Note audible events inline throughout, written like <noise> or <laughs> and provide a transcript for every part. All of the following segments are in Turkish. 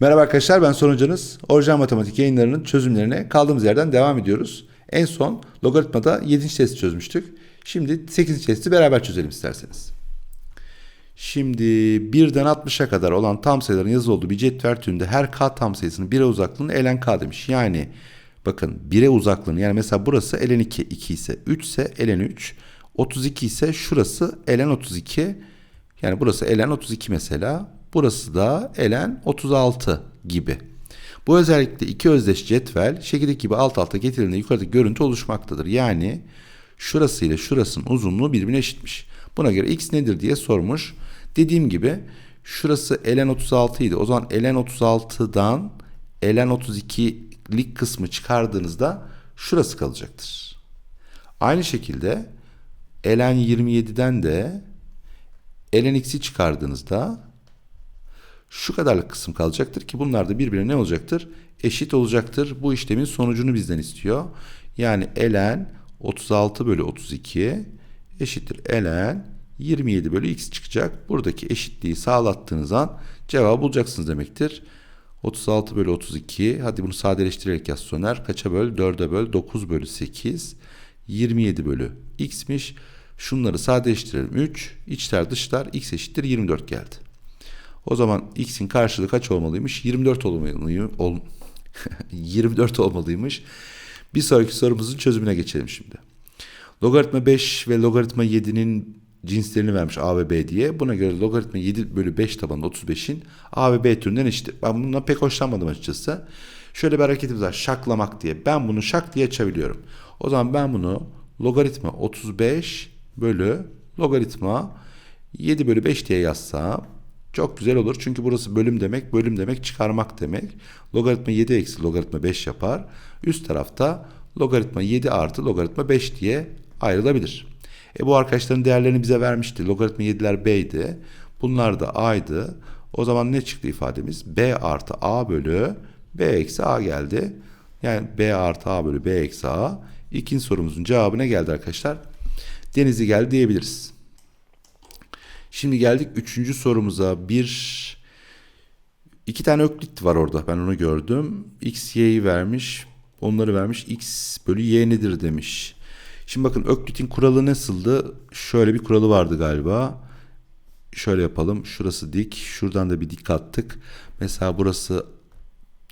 Merhaba arkadaşlar ben Son Hocanız. Orijinal matematik yayınlarının çözümlerine kaldığımız yerden devam ediyoruz. En son logaritmada 7. testi çözmüştük. Şimdi 8. testi beraber çözelim isterseniz. Şimdi 1'den 60'a kadar olan tam sayıların yazılı olduğu bir cetvel türünde her k tam sayısının 1'e uzaklığını ln k demiş. Yani bakın 1'e uzaklığını yani mesela burası ln 2, 2 ise 3 ise ln 3, 32 ise şurası ln 32. Yani burası ln 32 mesela. Burası da ln 36 gibi. Bu özellikle iki özdeş cetvel şekildeki gibi alt alta getirildiğinde yukarıdaki görüntü oluşmaktadır. Yani şurası ile şurasının uzunluğu birbirine eşitmiş. Buna göre x nedir diye sormuş. Dediğim gibi şurası ln 36 idi. O zaman ln 36'dan ln 32'lik kısmı çıkardığınızda şurası kalacaktır. Aynı şekilde ln 27'den de ln x'i çıkardığınızda şu kadarlık kısım kalacaktır ki bunlar da birbirine ne olacaktır? Eşit olacaktır. Bu işlemin sonucunu bizden istiyor. Yani ln 36 bölü 32 eşittir ln 27 bölü x çıkacak. Buradaki eşitliği sağlattığınız an cevabı bulacaksınız demektir. 36 bölü 32 hadi bunu sadeleştirerek yaz Soner. Kaça böl? 4'e böl. 9 bölü 8 27 bölü x'miş. Şunları sadeleştirelim 3. İçler dışlar x eşittir 24 geldi. O zaman x'in karşılığı kaç olmalıymış? 24 olmalıymış. Ol, <laughs> 24 olmalıymış. Bir sonraki sorumuzun çözümüne geçelim şimdi. Logaritma 5 ve logaritma 7'nin cinslerini vermiş a ve b diye. Buna göre logaritma 7 bölü 5 tabanında 35'in a ve b türünden eşittir. Ben bundan pek hoşlanmadım açıkçası. Şöyle bir hareketimiz var. Şaklamak diye. Ben bunu şak diye açabiliyorum. O zaman ben bunu logaritma 35 bölü logaritma 7 bölü 5 diye yazsam çok güzel olur çünkü burası bölüm demek, bölüm demek çıkarmak demek. Logaritma 7 eksi logaritma 5 yapar. Üst tarafta logaritma 7 artı logaritma 5 diye ayrılabilir. E bu arkadaşların değerlerini bize vermişti. Logaritma 7'ler b'ydi. Bunlar da a'ydı. O zaman ne çıktı ifademiz? b artı a bölü b eksi a geldi. Yani b artı a bölü b eksi a. İkinci sorumuzun cevabı ne geldi arkadaşlar? Denizli geldi diyebiliriz. Şimdi geldik üçüncü sorumuza. Bir iki tane öklit var orada. Ben onu gördüm. X, Y'yi vermiş. Onları vermiş. X bölü Y nedir demiş. Şimdi bakın öklitin kuralı nasıldı? Şöyle bir kuralı vardı galiba. Şöyle yapalım. Şurası dik. Şuradan da bir dik attık. Mesela burası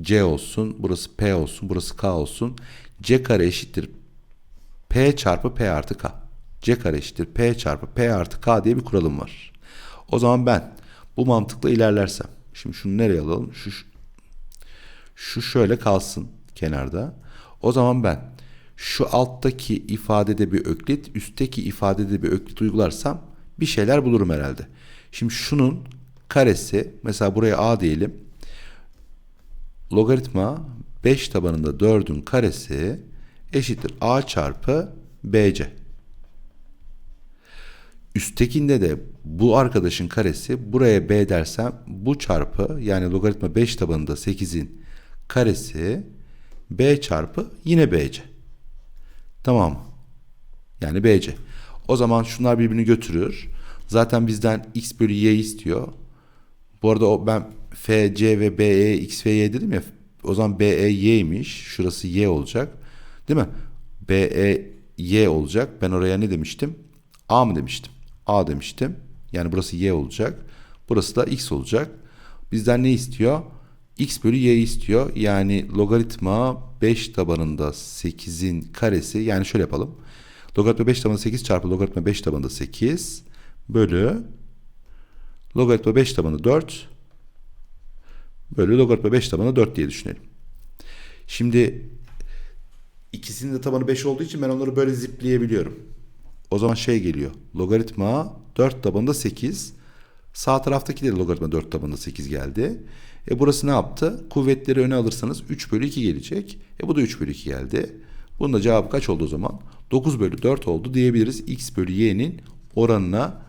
C olsun. Burası P olsun. Burası K olsun. C kare eşittir. P çarpı P artı K c kare eşittir p çarpı p artı k diye bir kuralım var. O zaman ben bu mantıkla ilerlersem. Şimdi şunu nereye alalım? Şu, şu şöyle kalsın kenarda. O zaman ben şu alttaki ifadede bir öklit, üstteki ifadede bir öklit uygularsam bir şeyler bulurum herhalde. Şimdi şunun karesi mesela buraya a diyelim. Logaritma 5 tabanında 4'ün karesi eşittir a çarpı bc. Üsttekinde de bu arkadaşın karesi buraya b dersem bu çarpı yani logaritma 5 tabanında 8'in karesi b çarpı yine bc. Tamam Yani bc. O zaman şunlar birbirini götürür. Zaten bizden x bölü y istiyor. Bu arada o ben f, c ve b, e, x ve y dedim ya. O zaman b, e, y'ymiş. Şurası y olacak. Değil mi? b, e, y olacak. Ben oraya ne demiştim? a mı demiştim? A demiştim. Yani burası Y olacak. Burası da X olacak. Bizden ne istiyor? X bölü Y istiyor. Yani logaritma 5 tabanında 8'in karesi. Yani şöyle yapalım. Logaritma 5 tabanında 8 çarpı logaritma 5 tabanında 8 bölü logaritma 5 tabanı 4 bölü logaritma 5 tabanı 4 diye düşünelim. Şimdi ikisinin de tabanı 5 olduğu için ben onları böyle zipleyebiliyorum. O zaman şey geliyor. Logaritma 4 tabanında 8. Sağ taraftaki de logaritma 4 tabanında 8 geldi. E burası ne yaptı? Kuvvetleri öne alırsanız 3 bölü 2 gelecek. E bu da 3 bölü 2 geldi. Bunun da cevabı kaç oldu o zaman? 9 bölü 4 oldu diyebiliriz. X bölü Y'nin oranına.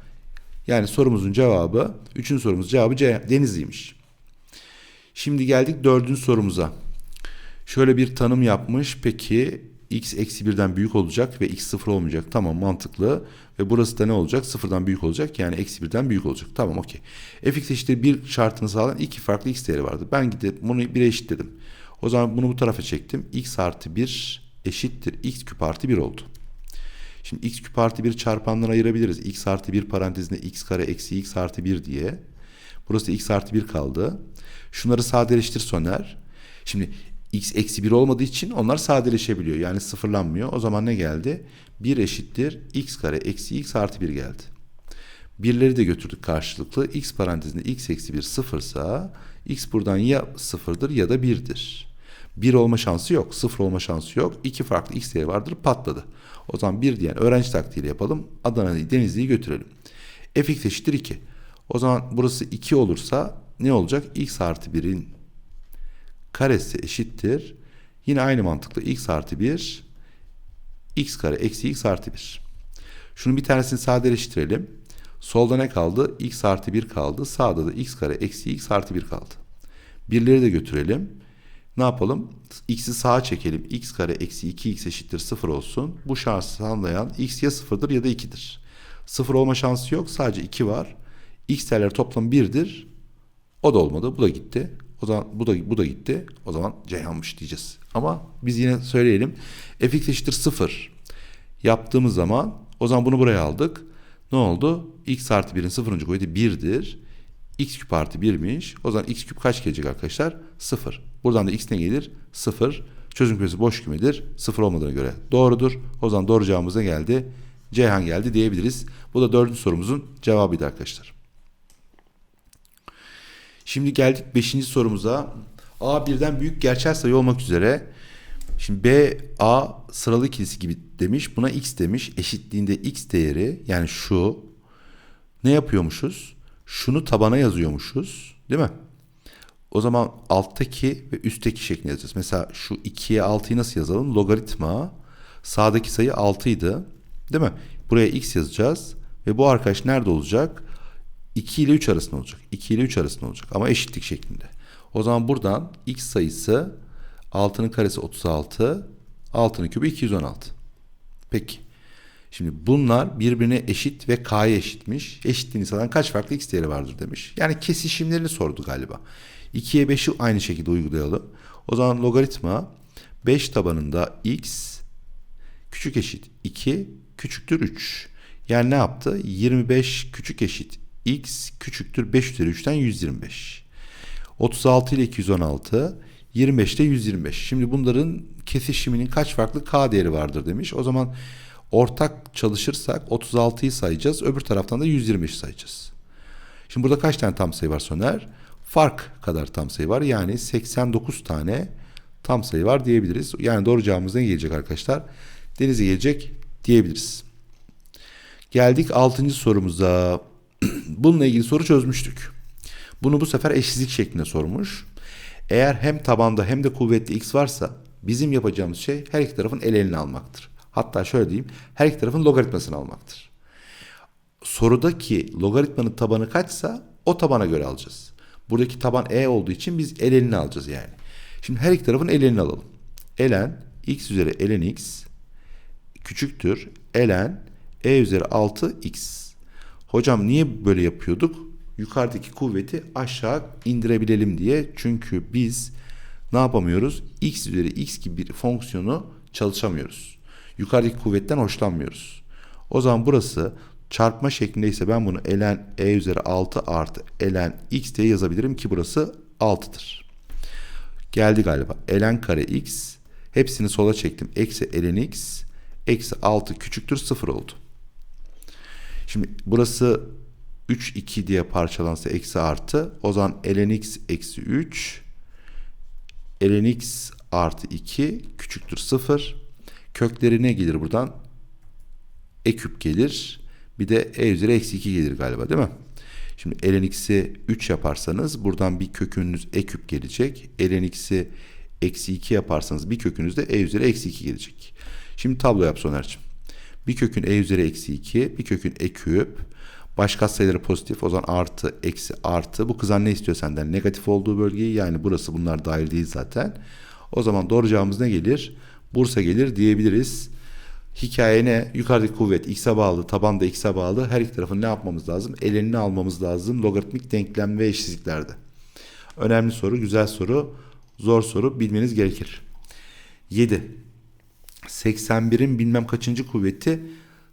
Yani sorumuzun cevabı, 3. sorumuzun cevabı C, Denizli'ymiş. Şimdi geldik 4. sorumuza. Şöyle bir tanım yapmış. Peki x eksi 1'den büyük olacak ve x 0 olmayacak. Tamam mantıklı. Ve burası da ne olacak? Sıfırdan büyük olacak. Yani eksi 1'den büyük olacak. Tamam okey. fx eşittir 1 şartını sağlayan iki farklı x değeri vardı. Ben gidip bunu 1'e eşitledim. O zaman bunu bu tarafa çektim. x artı 1 eşittir x küp artı 1 oldu. Şimdi x küp artı 1 çarpanlarına ayırabiliriz. x artı 1 parantezinde x kare eksi x artı 1 diye. Burası x artı 1 kaldı. Şunları sadeleştir Soner. Şimdi x eksi 1 olmadığı için onlar sadeleşebiliyor. Yani sıfırlanmıyor. O zaman ne geldi? 1 eşittir x kare eksi x artı 1 geldi. Birleri de götürdük karşılıklı. x parantezinde x eksi 1 sıfırsa x buradan ya sıfırdır ya da 1'dir. 1 olma şansı yok. 0 olma şansı yok. İki farklı x değeri vardır patladı. O zaman 1 diyen öğrenci taktiğiyle yapalım. Adana'yı Denizli'yi götürelim. fx eşittir 2. O zaman burası 2 olursa ne olacak? x artı 1'in karesi eşittir. Yine aynı mantıkla x artı 1 x kare eksi x artı 1. Şunun bir tanesini sadeleştirelim. Solda ne kaldı? x artı 1 kaldı. Sağda da x kare eksi x artı 1 kaldı. Birleri de götürelim. Ne yapalım? X'i sağa çekelim. x kare eksi 2x eşittir 0 olsun. Bu şansı sağlayan x ya 0'dır ya da 2'dir. 0 olma şansı yok. Sadece 2 var. x değerleri toplam 1'dir. O da olmadı. Bu da gitti. O zaman bu da bu da gitti. O zaman Ceyhan'mış diyeceğiz. Ama biz yine söyleyelim. fx eşittir 0 yaptığımız zaman o zaman bunu buraya aldık. Ne oldu? x artı 1'in sıfırıncı kuvveti 1'dir. x küp artı 1'miş. O zaman x küp kaç gelecek arkadaşlar? 0. Buradan da x ne gelir? 0. Çözüm kümesi boş kümedir. 0 olmadığına göre doğrudur. O zaman doğru cevabımız ne geldi? Ceyhan geldi diyebiliriz. Bu da dördüncü sorumuzun cevabıydı arkadaşlar. Şimdi geldik 5. sorumuza. A birden büyük gerçel sayı olmak üzere. Şimdi B, A sıralı ikilisi gibi demiş. Buna x demiş. Eşitliğinde x değeri yani şu ne yapıyormuşuz? Şunu tabana yazıyormuşuz. Değil mi? O zaman alttaki ve üstteki şeklinde yazacağız. Mesela şu 2'ye 6'yı nasıl yazalım? Logaritma. Sağdaki sayı 6 idi. Değil mi? Buraya x yazacağız. Ve bu arkadaş nerede olacak? 2 ile 3 arasında olacak. 2 ile 3 arasında olacak ama eşitlik şeklinde. O zaman buradan x sayısı 6'nın karesi 36, 6'nın kübü 216. Peki. Şimdi bunlar birbirine eşit ve k'ya eşitmiş. Eşitliğini sağlayan kaç farklı x değeri vardır demiş. Yani kesişimlerini sordu galiba. 2'ye 5'i aynı şekilde uygulayalım. O zaman logaritma 5 tabanında x küçük eşit 2 küçüktür 3. Yani ne yaptı? 25 küçük eşit x küçüktür 5 üzeri 3'ten 125. 36 ile 216, 25 ile 125. Şimdi bunların kesişiminin kaç farklı k değeri vardır demiş. O zaman ortak çalışırsak 36'yı sayacağız. Öbür taraftan da 125'i sayacağız. Şimdi burada kaç tane tam sayı var Soner? Fark kadar tam sayı var. Yani 89 tane tam sayı var diyebiliriz. Yani doğru cevabımız ne gelecek arkadaşlar? Denize gelecek diyebiliriz. Geldik 6. sorumuza. <clears throat> Bununla ilgili soru çözmüştük. Bunu bu sefer eşsizlik şeklinde sormuş. Eğer hem tabanda hem de kuvvetli x varsa bizim yapacağımız şey her iki tarafın el elini almaktır. Hatta şöyle diyeyim her iki tarafın logaritmasını almaktır. Sorudaki logaritmanın tabanı kaçsa o tabana göre alacağız. Buradaki taban e olduğu için biz el elini alacağız yani. Şimdi her iki tarafın el elini alalım. Elen x üzeri ln x küçüktür ln e üzeri 6 x. Hocam niye böyle yapıyorduk? Yukarıdaki kuvveti aşağı indirebilelim diye. Çünkü biz ne yapamıyoruz? x üzeri x gibi bir fonksiyonu çalışamıyoruz. Yukarıdaki kuvvetten hoşlanmıyoruz. O zaman burası çarpma şeklindeyse ben bunu ln e üzeri 6 artı ln x diye yazabilirim ki burası 6'dır. Geldi galiba. ln kare x hepsini sola çektim. Eksi ln x eksi 6 küçüktür 0 oldu. Şimdi burası 3 2 diye parçalansa eksi artı o zaman ln x eksi 3 ln x artı 2 küçüktür 0 kökleri ne gelir buradan e küp gelir bir de e üzeri eksi 2 gelir galiba değil mi? Şimdi ln x'i 3 yaparsanız buradan bir kökünüz e küp gelecek. ln x'i eksi 2 yaparsanız bir kökünüz de e üzeri eksi 2 gelecek. Şimdi tablo yap Soner'cim. Bir kökün e üzeri eksi 2, bir kökün e küp. Başka sayıları pozitif o zaman artı eksi artı. Bu kızan ne istiyor senden? Negatif olduğu bölgeyi yani burası bunlar dahil değil zaten. O zaman doğru cevabımız ne gelir? Bursa gelir diyebiliriz. Hikaye ne? Yukarıdaki kuvvet x'e bağlı, taban da x'e bağlı. Her iki tarafın ne yapmamız lazım? Elenini almamız lazım logaritmik denklem ve eşitsizliklerde. Önemli soru, güzel soru, zor soru bilmeniz gerekir. 7. 81'in bilmem kaçıncı kuvveti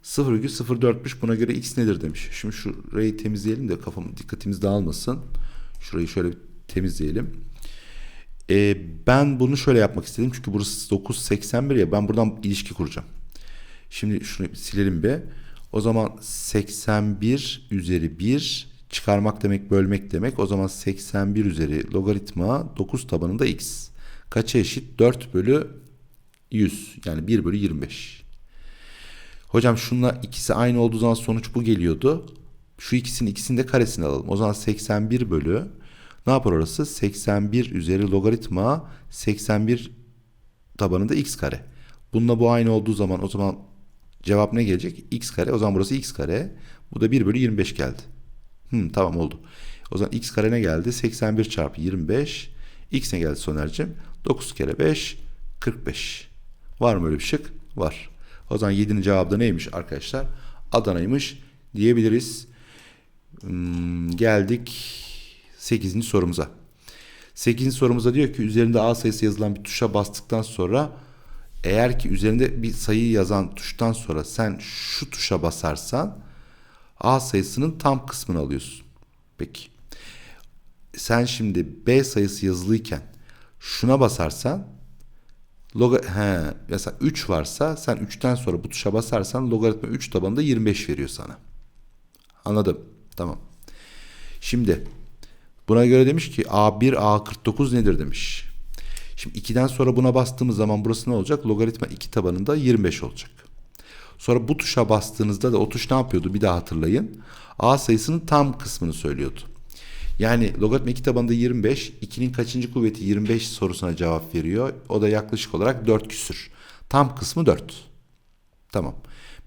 0,04'müş. Buna göre x nedir demiş. Şimdi şurayı temizleyelim de kafam dikkatimiz dağılmasın. Şurayı şöyle bir temizleyelim. Ee, ben bunu şöyle yapmak istedim. Çünkü burası 981 ya ben buradan ilişki kuracağım. Şimdi şunu silelim be. O zaman 81 üzeri 1 çıkarmak demek bölmek demek. O zaman 81 üzeri logaritma 9 tabanında x. Kaça eşit? 4 bölü 100 yani 1 bölü 25. Hocam şunla ikisi aynı olduğu zaman sonuç bu geliyordu. Şu ikisinin ikisini de karesini alalım. O zaman 81 bölü ne yapar orası? 81 üzeri logaritma 81 tabanında x kare. Bununla bu aynı olduğu zaman o zaman cevap ne gelecek? x kare. O zaman burası x kare. Bu da 1 bölü 25 geldi. Hmm, tamam oldu. O zaman x kare ne geldi? 81 çarpı 25. x ne geldi Soner'cim? 9 kere 5 45. Var mı öyle bir şık? Var. O zaman 7'nin cevabı da neymiş arkadaşlar? Adana'ymış diyebiliriz. Hmm, geldik 8. sorumuza. 8. sorumuza diyor ki üzerinde A sayısı yazılan bir tuşa bastıktan sonra eğer ki üzerinde bir sayı yazan tuştan sonra sen şu tuşa basarsan A sayısının tam kısmını alıyorsun. Peki. Sen şimdi B sayısı yazılıyken şuna basarsan loga he, mesela 3 varsa sen 3'ten sonra bu tuşa basarsan logaritma 3 tabanında 25 veriyor sana. Anladım. Tamam. Şimdi buna göre demiş ki A1 A49 nedir demiş. Şimdi 2'den sonra buna bastığımız zaman burası ne olacak? Logaritma 2 tabanında 25 olacak. Sonra bu tuşa bastığınızda da o tuş ne yapıyordu? Bir daha hatırlayın. A sayısının tam kısmını söylüyordu. Yani logaritma 2 tabanında 25, 2'nin kaçıncı kuvveti 25 sorusuna cevap veriyor. O da yaklaşık olarak 4 küsür. Tam kısmı 4. Tamam.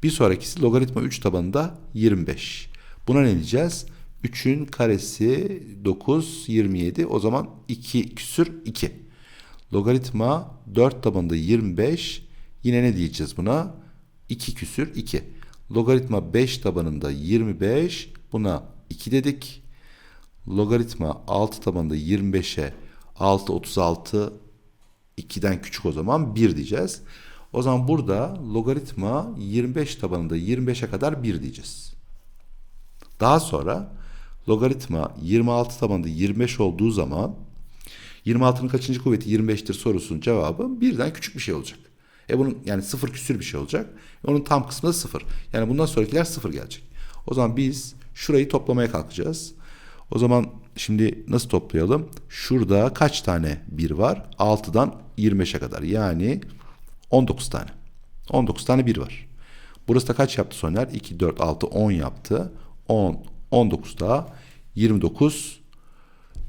Bir sonrakisi logaritma 3 tabanında 25. Buna ne diyeceğiz? 3'ün karesi 9, 27. O zaman 2 küsür 2. Logaritma 4 tabanında 25. Yine ne diyeceğiz buna? 2 küsür 2. Logaritma 5 tabanında 25. Buna 2 dedik. Logaritma 6 tabanında 25'e 6 36 2'den küçük o zaman 1 diyeceğiz. O zaman burada logaritma 25 tabanında 25'e kadar 1 diyeceğiz. Daha sonra logaritma 26 tabanında 25 olduğu zaman 26'nın kaçıncı kuvveti 25'tir sorusunun cevabı birden küçük bir şey olacak. E bunun yani sıfır küsür bir şey olacak. Onun tam kısmı da sıfır. Yani bundan sonrakiler sıfır gelecek. O zaman biz şurayı toplamaya kalkacağız. O zaman şimdi nasıl toplayalım? Şurada kaç tane 1 var? 6'dan 25'e kadar. Yani 19 tane. 19 tane 1 var. Burası da kaç yaptı Soner? 2, 4, 6, 10 yaptı. 10, 19 daha 29.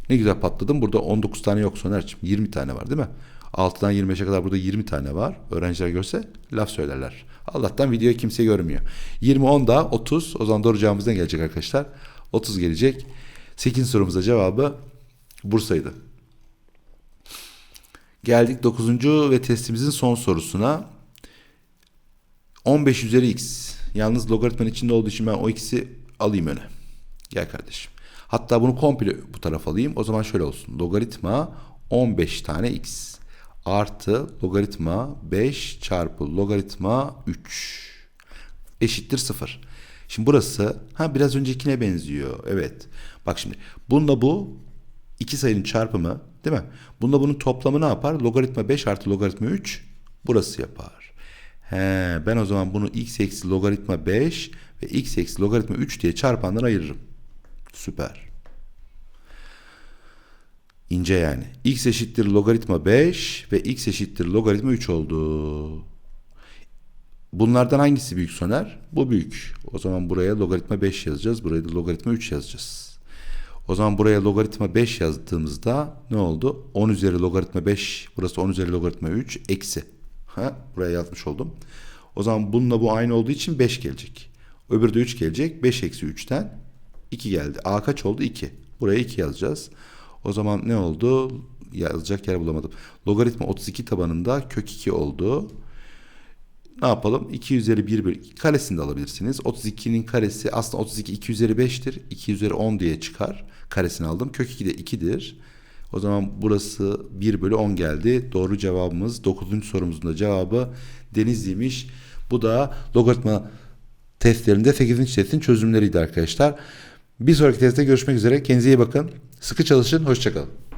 Ne güzel patladım. Burada 19 tane yok Soner'cim. 20 tane var değil mi? 6'dan 25'e kadar burada 20 tane var. Öğrenciler görse laf söylerler. Allah'tan videoyu kimse görmüyor. 20 10 da 30. O zaman doğru cevabımız ne gelecek arkadaşlar? 30 gelecek. 8 sorumuza cevabı Bursa'ydı. Geldik 9. ve testimizin son sorusuna. 15 üzeri x. Yalnız logaritmanın içinde olduğu için ben o x'i alayım öne. Gel kardeşim. Hatta bunu komple bu tarafa alayım. O zaman şöyle olsun. Logaritma 15 tane x artı logaritma 5 çarpı logaritma 3 eşittir 0. Şimdi burası ha biraz öncekine benziyor. Evet. Bak şimdi bununla bu iki sayının çarpımı değil mi? Bununla bunun toplamı ne yapar? Logaritma 5 artı logaritma 3 burası yapar. He, ben o zaman bunu x eksi logaritma 5 ve x eksi logaritma 3 diye çarpandan ayırırım. Süper. İnce yani. x eşittir logaritma 5 ve x eşittir logaritma 3 oldu. Bunlardan hangisi büyük Soner? Bu büyük. O zaman buraya logaritma 5 yazacağız. Buraya da logaritma 3 yazacağız. O zaman buraya logaritma 5 yazdığımızda ne oldu? 10 üzeri logaritma 5. Burası 10 üzeri logaritma 3. Eksi. Ha, buraya yazmış oldum. O zaman bununla bu aynı olduğu için 5 gelecek. Öbürü de 3 gelecek. 5 eksi 3'ten 2 geldi. A kaç oldu? 2. Buraya 2 yazacağız. O zaman ne oldu? yazacak yer bulamadım. Logaritma 32 tabanında kök 2 oldu. Ne yapalım? 2 üzeri 1 bölü 2 karesini de alabilirsiniz. 32'nin karesi aslında 32 2 üzeri 5'tir. 2 üzeri 10 diye çıkar. Karesini aldım. Kök 2 de 2'dir. O zaman burası 1 bölü 10 geldi. Doğru cevabımız 9. sorumuzun da cevabı Denizli'ymiş. Bu da logaritma testlerinde 8. testin çözümleriydi arkadaşlar. Bir sonraki testte görüşmek üzere. Kendinize iyi bakın. Sıkı çalışın. Hoşçakalın.